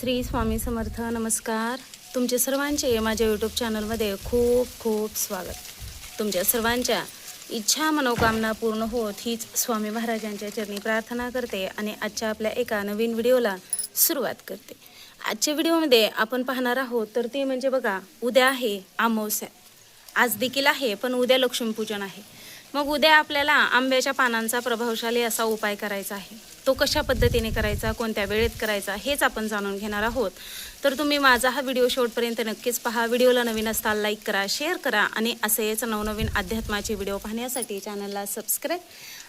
श्री स्वामी समर्थ नमस्कार. तुमचे सर्वांचे माझ्या यूट्यूब चॅनलमध्ये खूप खूप स्वागत. तुमच्या सर्वांच्या इच्छा मनोकामना पूर्ण होत हीच स्वामी महाराजांच्या चरणी प्रार्थना करते आणि आजच्या आपल्या एका नवीन व्हिडिओला सुरुवात करते. आजच्या व्हिडिओमध्ये आपण पाहणार आहोत तर ते म्हणजे बघा उद्या आहे अमावस्या. आज देखील आहे पण उद्या लक्ष्मीपूजन आहे. मग उद्या आपल्याला आंब्याच्या पानांचा प्रभावशाली असा उपाय करायचा आहे. तो कशा पद्धतीने करायचा कोणत्या वेळेत करायचा हेच आपण जाणून घेणार आहोत. तर तुम्ही माझा हा व्हिडिओ शेवटपर्यंत नक्कीच पहा. व्हिडिओला नवीन असताल लाईक करा शेअर करा आणि असेच नवनवीन अध्यात्माचे व्हिडिओ पाहण्यासाठी चॅनलला सबस्क्राईब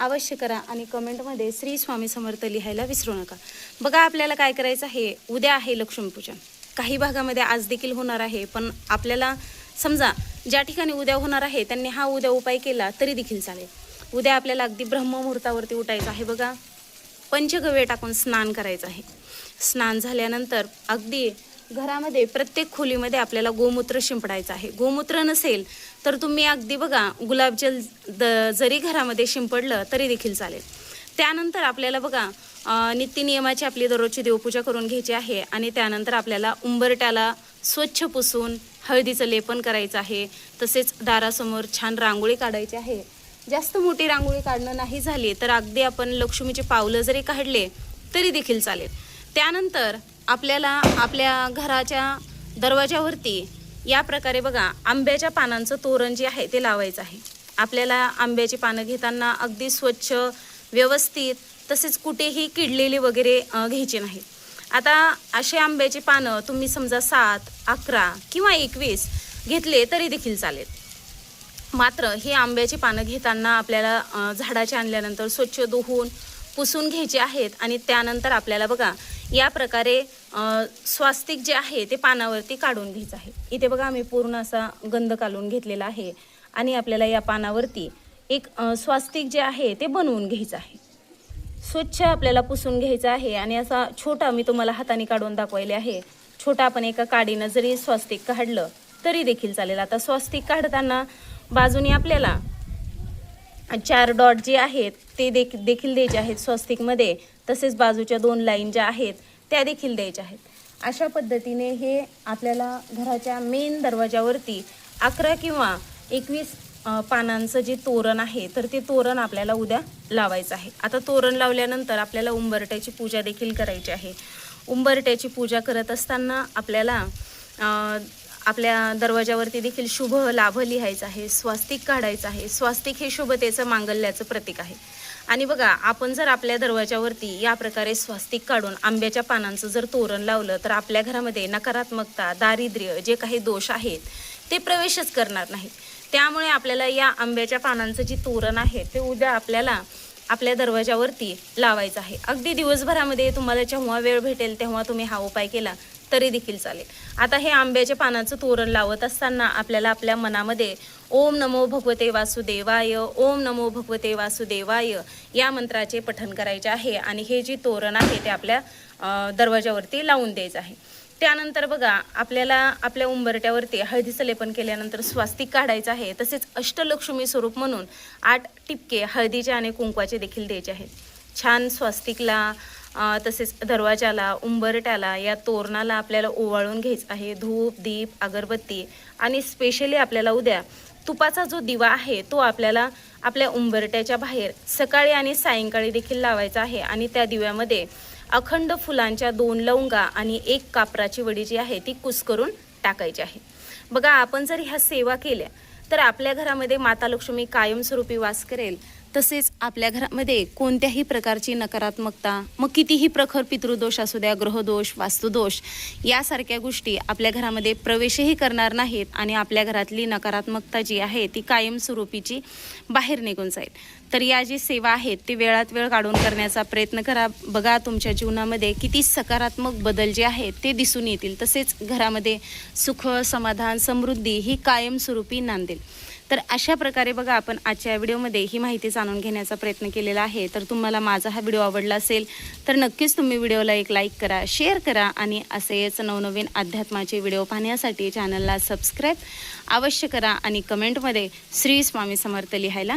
अवश्य करा आणि कमेंटमध्ये श्री स्वामी समर्थ लिहायला विसरू नका. बघा आपल्याला काय करायचं आहे? उद्या आहे लक्ष्मीपूजन. काही भागामध्ये आज देखील होणार आहे पण आपल्याला समजा ज्या ठिकाणी उद्या होणार आहे त्यांनी हा उद्या उपाय केला तरी देखील चालेल. उद्या आपल्याला अगदी ब्रह्ममुहूर्तावरती उठायचं आहे बघा. पंचगव्य टाकून स्नान करायचं आहे. स्नान झाल्यानंतर अगदी घरामध्ये प्रत्येक खोलीमध्ये आपल्याला गोमूत्र शिंपडायचं आहे. गोमूत्र नसेल तर तुम्ही अगदी बघा गुलाबजल द जरी घरामध्ये शिंपडलं तरी देखील चालेल. त्यानंतर आपल्याला बघा नित्यनियमाची आपली दररोजची देवपूजा करून घ्यायची आहे आणि त्यानंतर आपल्याला उंबरट्याला स्वच्छ पुसून हळदीचं लेपन करायचं आहे. तसेच दारासमोर छान रांगोळी काढायची आहे. जास्त मोठी रांगोळी काढणं नाही झाली तर अगदी आपण लक्ष्मीचे पावलं जरी काढले तरी देखील चालेल. त्यानंतर आपल्याला आपल्या घराच्या दरवाजावरती या प्रकारे बघा आंब्याच्या पानांचं तोरण जे आहे ते लावायचं आहे. आपल्याला आंब्याची पानं घेताना अगदी स्वच्छ व्यवस्थित तसेच कुठेही किडलेली वगैरे घ्यायचे घ्यायची नाही. आता असे आंब्याची पानं तुम्ही समजा सात अकरा किंवा एकवीस घेतले तरी देखील चालेल. मात्र ही आंब्याची पानं घेताना आपल्याला झाडाचे आणल्यानंतर स्वच्छ धुवून पुसून घ्यायचे आहेत आणि त्यानंतर आपल्याला बघा या प्रकारे स्वास्तिक जे आहे ते पानावरती काढून घ्यायचं आहे. इथे बघा आम्ही पूर्ण असा गंध काढून घेतलेला आहे आणि आपल्याला या पानावरती एक स्वास्तिक जे आहे ते बनवून घ्यायचं आहे. स्वच्छ आपल्याला पुसून घ्यायचं आहे आणि असा छोटा मी तुम्हाला हाताने काढून दाखवायला आहे. छोटा आपण एका काडीनं जरी स्वास्तिक काढलं तरी देखील चालेल. आता स्वास्तिक काढताना बाजूने आपल्याला चार डॉट जे आहेत ते देख देखील द्यायचे आहेत स्वस्तिकमध्ये. तसेच बाजूच्या दोन लाईन ज्या आहेत त्या देखील द्यायच्या आहेत. अशा पद्धतीने हे आपल्याला घराच्या मेन दरवाजावरती अकरा किंवा एकवीस पानांचं जे तोरण आहे तर ते तोरण आपल्याला उद्या लावायचं आहे. आता तोरण लावल्यानंतर आपल्याला उंबरट्याची पूजा देखील करायची आहे. उंबरट्याची पूजा करत असताना आपल्याला आपल्या दरवाजावरती देखील शुभ लाभ लिहायचा आहे स्वास्तिक काढायचं आहे. स्वास्तिक हे शुभतेचं मांगल्याचं प्रतीक आहे. आणि बघा आपण जर आपल्या दरवाजावरती या प्रकारे स्वास्तिक काढून आंब्याच्या पानांचं जर तोरण लावलं तर आपल्या घरामध्ये नकारात्मकता दारिद्र्य जे काही दोष आहेत ते प्रवेशच करणार नाही त्यामुळे आपल्याला या आंब्याच्या पानांचं जे तोरण आहे ते उद्या आपल्याला आपल्या दरवाजावरती लावायचं आहे. अगदी दिवसभरामध्ये तुम्हाला जेव्हा वेळ भेटेल तेव्हा तुम्ही हा उपाय केला. तरी देखील चालेल. आता हे आंब्याच्या पानाचं तोरण लावत असताना आपल्याला आपल्या मनामध्ये ओम नमो भगवते वासुदेवाय ओम नमो भगवते वासुदेवाय या मंत्राचे पठन करायचे आहे आणि हे जे तोरण आहे ते आपल्या दरवाज्यावरती दरवाजावरती लावून द्यायचं आहे. त्यानंतर बघा आपल्याला आपल्या उंबरट्यावरती हळदीचं लेपन केल्यानंतर स्वास्तिक काढायचं आहे. तसेच अष्टलक्ष्मी स्वरूप म्हणून आठ टिपके हळदीचे आणि कुंकवाचे देखील द्यायचे आहेत. छान स्वास्तिकला तसेच दरवाजाला उंबरट्याला या तोरणाला आपल्याला ओवाळून घ्यायचं आहे. धूप दीप अगरबत्ती आणि स्पेशली आपल्याला उद्या तुपाचा जो दिवा आहे तो आपल्याला आपल्या उंबरट्याच्या बाहेर सकाळी आणि सायंकाळी देखील लावायचा आहे. आणि त्या दिव्यामध्ये अखंड फुलांच्या दोन लवंगा आणि एक कापराची वडी जी आहे ती कुस्करून टाकायची आहे. बघा आपण जर ह्या सेवा केल्या तर आपल्या घरामध्ये माता लक्ष्मी कायमस्वरूपी वास करेल. तसेच आपल्या घरामध्ये कोणत्याही प्रकारची नकारात्मकता मग कितीही प्रखर पितृदोष असू द्या ग्रहदोष वास्तुदोष यासारख्या गोष्टी आपल्या घरामध्ये प्रवेशही करणार नाहीत आणि आपल्या घरातली नकारात्मकता जी आहे ती कायमस्वरूपीची बाहेर निघून जाईल. तर या जी सेवा आहेत ती वेळात वेळ काढून करण्याचा प्रयत्न करा. बघा तुमच्या जीवनामध्ये किती सकारात्मक बदल जे आहेत ते दिसून येतील. तसेच घरामध्ये सुख समाधान समृद्धी ही कायमस्वरूपी नांदेल. तर अशा प्रकारे बघा आपण आजच्या व्हिडिओमध्ये ही माहिती जाणून घेण्याचा प्रयत्न केलेला आहे. तर तुम्हाला माझा हा व्हिडिओ आवडला असेल तर नक्कीच तुम्ही व्हिडिओला एक लाईक करा शेअर करा आणि असेच नवनवीन अध्यात्माचे व्हिडिओ पाहण्यासाठी चॅनलला सबस्क्राईब अवश्य करा आणि कमेंटमध्ये श्री स्वामी समर्थ लिहायला